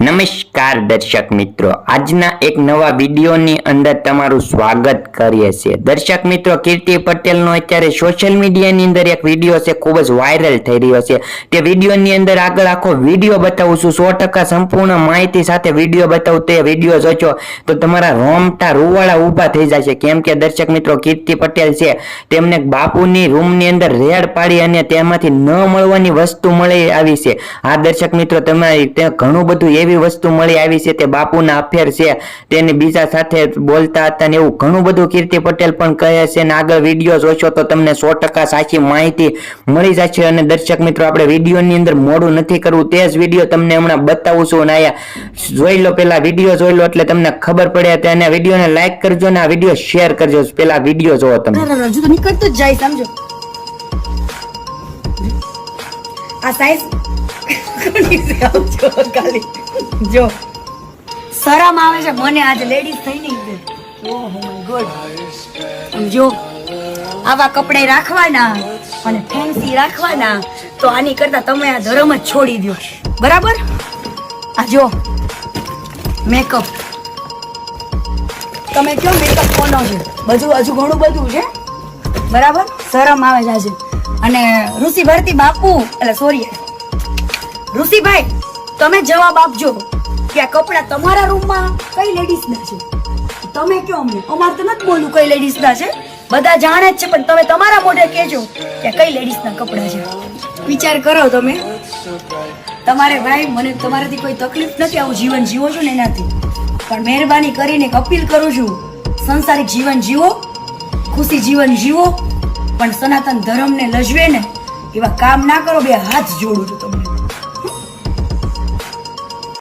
નમસ્કાર દર્શક મિત્રો. આજના એક નવા વિડીયોની અંદર તમારું સ્વાગત કરીએ છીએ. દર્શક મિત્રો, કીર્તિ પટેલનો અત્યારે સોશિયલ મીડિયાની અંદર એક વીડિયો છે, ખૂબ જ વાયરલ થઈ રહ્યો છે. તે વિડીયોની અંદર આગળ આખો વીડિયો બતાવું છું. સો ટકા સંપૂર્ણ માહિતી સાથે વીડિયો બતાવું. તે વીડિયો જોજો. તો તમારા રોમટા રૂવાળા ઊભા થઈ જશે કેમ કે દર્શક મિત્રો, કીર્તિ પટેલ છે. તેમને બાપુની રૂમની અંદર રેડ પાડી અને તેમાંથી ન મળવાની વસ્તુ મળી આવી છે. આ દર્શક મિત્રો તમે ઘણું બધું એવી વસ્તુ મળી આવી છે તે બાપુના અફેર છે. તેને બીજા સાથે બોલતા હતા ને એવું ઘણું બધું કીર્તિ પટેલ પણ કહે છે ને આગળ વીડિયો જોશો તો તમને સો ટકા સાચી માહિતી મળી જશે અને દર્શક મિત્રો, આપણે વિડીયોની અંદર મોડું નથી કરવું, તે જ વીડિયો તમને હમણાં બતાવું છું અને અહીંયા જોઈ લો પેલા વીડિયો જોઈ લો એટલે તમને ખબર પડે અને વિડીયોને લાઈક કરજો ને આ વીડિયો શેર કરજો. પેલા વીડિયો જોવો તમે. નીકળતું જ જાય, સમજો. આ સાઈઝ જો. શરમ આવે છે. મને આજ લેડીઝ થઈ નહીં જો, આવા કપડે રાખવાના અને ફેન્સી રાખવાના, તો આની કરતા તમે આ ધર્મ જ છોડી દો બરાબર? આ જો મેકઅપ તમે કયો મેકઅપ કોનો છે? બધું, હજુ ઘણું બધું છે? બરાબર? શરમ આવે છે આજે. અને ઋષિ ભરતી બાપુ, એટલે સોરી ઋષિભાઈ, તમે જવાબ આપજો. કે આ કપડા તમારા રૂમમાં કઈ લેડીઝ ના છે? તમે કયો અમને, અમારે તો નથી બોલવું કઈ લેડીઝ ના છે. બધા જાણે જ છે, પણ તમે તમારા મોઢે કહેજો કે કઈ લેડીઝ ના કપડા છે. વિચાર કરો તમે. તમારે ભાઈ, મને તમારાથી કોઈ તકલીફ નથી, આવું જીવન જીવો છો ને એનાથી. પણ મહેરબાની કરીને અપીલ કરું છું. સંસારિક જીવન જીવો, ખુશી જીવન જીવો, પણ સનાતન ધર્મને લજવે ને એવા કામ ના કરો, બે હાથ જોડું છું તમને.